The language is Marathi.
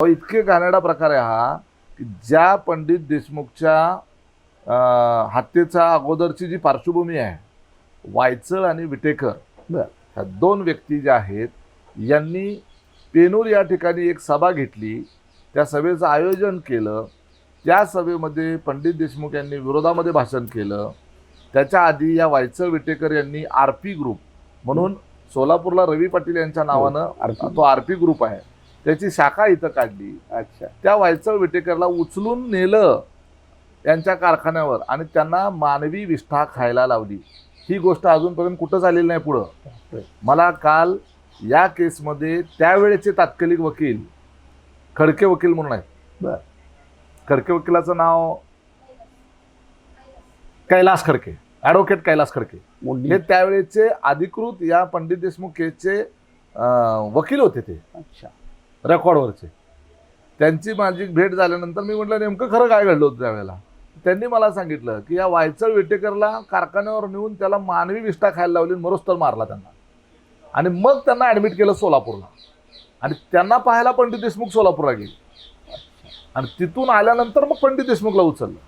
इतके घाणेरडा प्रकार आहे हा की ज्या पंडित देशमुखच्या अं, हत्येच्या अगोदरची जी पार्श्वभूमी आहे वायचळ आणि विटेकर. ह्या दोन व्यक्ती ज्या आहेत यांनी पेनूर या ठिकाणी एक सभा घेतली त्या सभेचं आयोजन केलं त्या सभेमध्ये पंडित देशमुख यांनी विरोधामध्ये भाषण केलं त्याच्या आधी या वायचळ विटेकर यांनी आर पी ग्रुप म्हणून सोलापूरला रवी पाटील यांच्या नावानं RP. तो आर पी ग्रुप आहे त्याची शाखा इथं काढली. अच्छा. त्या वायचळ विटेकरला उचलून नेलं यांच्या कारखान्यावर आणि त्यांना मानवी विष्ठा खायला लावली. ही गोष्ट अजूनपर्यंत कुठं झालेली नाही पुढं. मला काल या केसमध्ये त्यावेळेचे तात्कालिक वकील खडके वकील म्हणून आहेत. बर. खडके वकिलाचं नाव कैलास खडके. ॲडव्होकेट कैलास खडके. हे त्यावेळेचे अधिकृत या पंडित देशमुख केसचे वकील होते ते. अच्छा. रेकॉर्डवरचे. त्यांची माझी भेट झाल्यानंतर मी म्हटलं नेमकं खरं काय घडलं होतं त्यावेळेला? त्यांनी मला सांगितलं की या वायचळ विटेकरला कारखान्यावर नेऊन त्याला मानवी विष्ठा खायला लावली आणि मरोस्तर मारला त्यांना. आणि मग त्यांना ॲडमिट केलं सोलापूरला. आणि त्यांना पाहायला पंडित देशमुख सोलापूरला गेले. आणि तिथून आल्यानंतर मग पंडित देशमुखला उचललं.